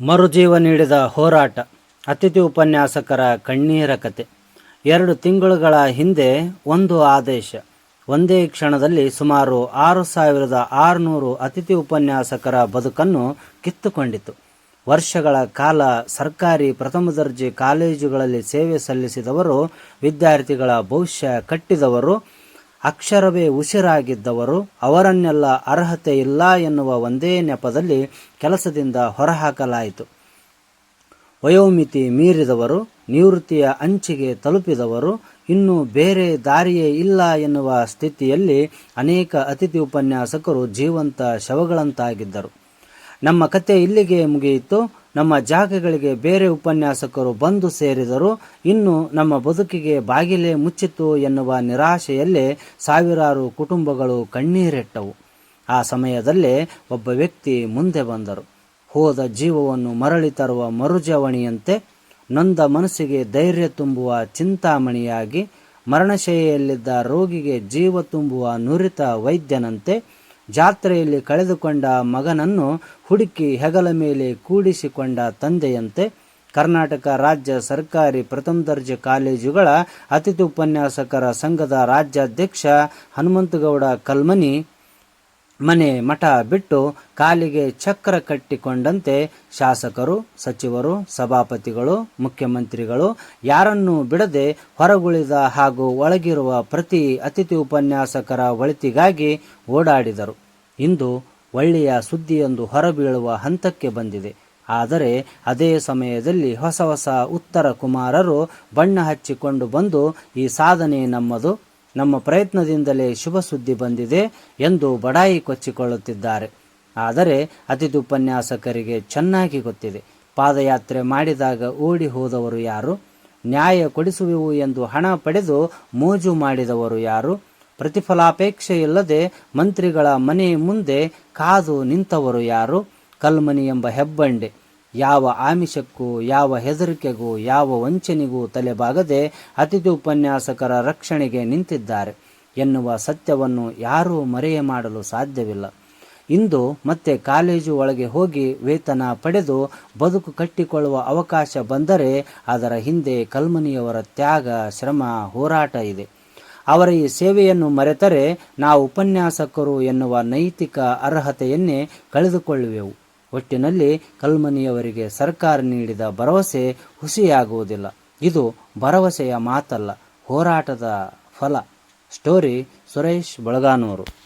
ಮರುಜೀವ ನೀಡಿದ ಹೋರಾಟ, ಅತಿಥಿ ಉಪನ್ಯಾಸಕರ ಕಣ್ಣೀರ ಕತೆ. ಎರಡು ತಿಂಗಳುಗಳ ಹಿಂದೆ ಒಂದು ಆದೇಶ. ಒಂದೇ ಕ್ಷಣದಲ್ಲಿ ಸುಮಾರು ಆರು ಸಾವಿರದ ಆರುನೂರು ಅತಿಥಿ ಉಪನ್ಯಾಸಕರ ಬದುಕನ್ನು ಕಿತ್ತುಕೊಂಡಿತು ವರ್ಷಗಳ ಕಾಲ ಸರ್ಕಾರಿ ಪ್ರಥಮ ದರ್ಜೆ ಕಾಲೇಜುಗಳಲ್ಲಿ ಸೇವೆ ಸಲ್ಲಿಸಿದವರು, ವಿದ್ಯಾರ್ಥಿಗಳ ಭವಿಷ್ಯ ಕಟ್ಟಿದವರು ಅಕ್ಷರವೇ ಉಸಿರಾಗಿದ್ದವರು ಅವರನ್ನೆಲ್ಲ ಅರ್ಹತೆ ಇಲ್ಲ ಎನ್ನುವ ಒಂದೇ ನೆಪದಲ್ಲಿ ಕೆಲಸದಿಂದ ಹೊರಹಾಕಲಾಯಿತು. ವಯೋಮಿತಿ ಮೀರಿದವರು, ನಿವೃತ್ತಿಯ ಅಂಚಿಗೆ ತಲುಪಿದವರು, ಇನ್ನು ಬೇರೆ ದಾರಿಯೇ ಇಲ್ಲ ಎನ್ನುವ ಸ್ಥಿತಿಯಲ್ಲಿ ಅನೇಕ ಅತಿಥಿ ಉಪನ್ಯಾಸಕರು ಜೀವಂತ ಶವಗಳಂತಾಗಿದ್ದರು. ನಮ್ಮ ಕತೆ ಇಲ್ಲಿಗೆ ಮುಗಿಯಿತು. ನಮ್ಮ ಜಾಗಗಳಿಗೆ ಬೇರೆ ಉಪನ್ಯಾಸಕರು ಬಂದು ಸೇರಿದರು. ಇನ್ನು ನಮ್ಮ ಬದುಕಿಗೆ ಬಾಗಿಲೇ ಮುಚ್ಚಿತು ಎನ್ನುವ ನಿರಾಶೆಯಲ್ಲೇ ಸಾವಿರಾರು ಕುಟುಂಬಗಳು ಕಣ್ಣೀರೆಟ್ಟವು. ಆ ಸಮಯದಲ್ಲೇ ಒಬ್ಬ ವ್ಯಕ್ತಿ ಮುಂದೆ ಬಂದರು. ಹೋದ ಜೀವವನ್ನು ಮರಳಿ ತರುವ ಮರುಜವಣಿಯಂತೆ ನೊಂದ ಮನಸ್ಸಿಗೆ ಧೈರ್ಯ ತುಂಬುವ ಚಿಂತಾಮಣಿಯಾಗಿ ಮರಣಶೈಯಲ್ಲಿದ್ದ ರೋಗಿಗೆ ಜೀವ ತುಂಬುವ ನುರಿತ ವೈದ್ಯನಂತೆ ಜಾತ್ರೆಯಲ್ಲಿ ಕಳೆದುಕೊಂಡ ಮಗನನ್ನು ಹುಡುಕಿ ಹೆಗಲ ಮೇಲೆ ಕೂಡಿಸಿಕೊಂಡ ತಂದೆಯಂತೆ ಕರ್ನಾಟಕ ರಾಜ್ಯ ಸರ್ಕಾರಿ ಪ್ರಥಮ ದರ್ಜೆ ಕಾಲೇಜುಗಳ ಅತಿಥಿ ಉಪನ್ಯಾಸಕರ ಸಂಘದ ರಾಜ್ಯಾಧ್ಯಕ್ಷ ಹನುಮಂತಗೌಡ ಕಲ್ಮನಿ ಮನೆ ಮಠ ಬಿಟ್ಟು ಕಾಲಿಗೆ ಚಕ್ರ ಕಟ್ಟಿಕೊಂಡಂತೆ ಶಾಸಕರು, ಸಚಿವರು, ಸಭಾಪತಿಗಳು, ಮುಖ್ಯಮಂತ್ರಿಗಳು ಯಾರನ್ನೂ ಬಿಡದೆ ಹೊರಗುಳಿದ ಹಾಗೂ ಒಳಗಿರುವ ಪ್ರತಿ ಅತಿಥಿ ಉಪನ್ಯಾಸಕರ ಒಳಿತಿಗಾಗಿ ಓಡಾಡಿದರು. ಇಂದು ಒಳ್ಳೆಯ ಸುದ್ದಿಯೊಂದು ಹೊರಬೀಳುವ ಹಂತಕ್ಕೆ ಬಂದಿದೆ. ಆದರೆ ಅದೇ ಸಮಯದಲ್ಲಿ ಹೊಸ ಹೊಸ ಉತ್ತರ ಕುಮಾರರು ಬಣ್ಣ ಹಚ್ಚಿಕೊಂಡು ಬಂದು, ಈ ಸಾಧನೆ ನಮ್ಮದು ನಮ್ಮ ಪ್ರಯತ್ನದಿಂದಲೇ ಶುಭ ಸುದ್ದಿ ಬಂದಿದೆ ಎಂದು ಬಡಾಯಿ ಕೊಚ್ಚಿಕೊಳ್ಳುತ್ತಿದ್ದಾರೆ. ಆದರೆ ಅತಿಥಿ ಉಪನ್ಯಾಸಕರಿಗೆ ಚೆನ್ನಾಗಿ ಗೊತ್ತಿದೆ. ಪಾದಯಾತ್ರೆ ಮಾಡಿದಾಗ ಓಡಿ ಹೋದವರು ಯಾರು? ನ್ಯಾಯ ಕೊಡಿಸುವೆವು ಎಂದು ಹಣ ಪಡೆದು ಮೋಜು ಮಾಡಿದವರು ಯಾರು? ಪ್ರತಿಫಲಾಪೇಕ್ಷೆ ಇಲ್ಲದೆ ಮಂತ್ರಿಗಳ ಮನೆ ಮುಂದೆ ಕಾದು ನಿಂತವರು ಯಾರು? ಕಲ್ಮನಿ ಎಂಬ ಹೆಬ್ಬಂಡೆ. ಯಾವ ಆಮಿಷಕ್ಕೂ, ಯಾವ ಹೆದರಿಕೆಗೂ, ಯಾವ ವಂಚನೆಗೂ ತಲೆಬಾಗದೆ ಅತಿಥಿ ಉಪನ್ಯಾಸಕರ ರಕ್ಷಣೆಗೆ ನಿಂತಿದ್ದಾರೆ. ಎನ್ನುವ ಸತ್ಯವನ್ನು ಯಾರೂ ಮರೆಯ ಮಾಡಲು ಸಾಧ್ಯವಿಲ್ಲ. ಇಂದು ಮತ್ತೆ ಕಾಲೇಜು ಒಳಗೆ ಹೋಗಿ ವೇತನ ಪಡೆದು ಬದುಕು ಕಟ್ಟಿಕೊಳ್ಳುವ ಅವಕಾಶ ಬಂದರೆ ಅದರ ಹಿಂದೆ ಕಲ್ಮನಿಯವರ ತ್ಯಾಗ, ಶ್ರಮ, ಹೋರಾಟ ಇದೆ. ಅವರ ಈ ಸೇವೆಯನ್ನು ಮರೆತರೆ ನಾವು ಉಪನ್ಯಾಸಕರು ಎನ್ನುವ ನೈತಿಕ ಅರ್ಹತೆಯನ್ನೇ ಕಳೆದುಕೊಳ್ಳುವೆವು. ಒಟ್ಟಿನಲ್ಲಿ ಕಲ್ಮನಿಯವರಿಗೆ ಸರ್ಕಾರ ನೀಡಿದ ಭರವಸೆ ಹುಸಿಯಾಗುವುದಿಲ್ಲ. ಇದು ಭರವಸೆಯ ಮಾತಲ್ಲ ಹೋರಾಟದ ಫಲ. ಸ್ಟೋರಿ ಸುರೇಶ್ ಬಳಗಾನೂರು.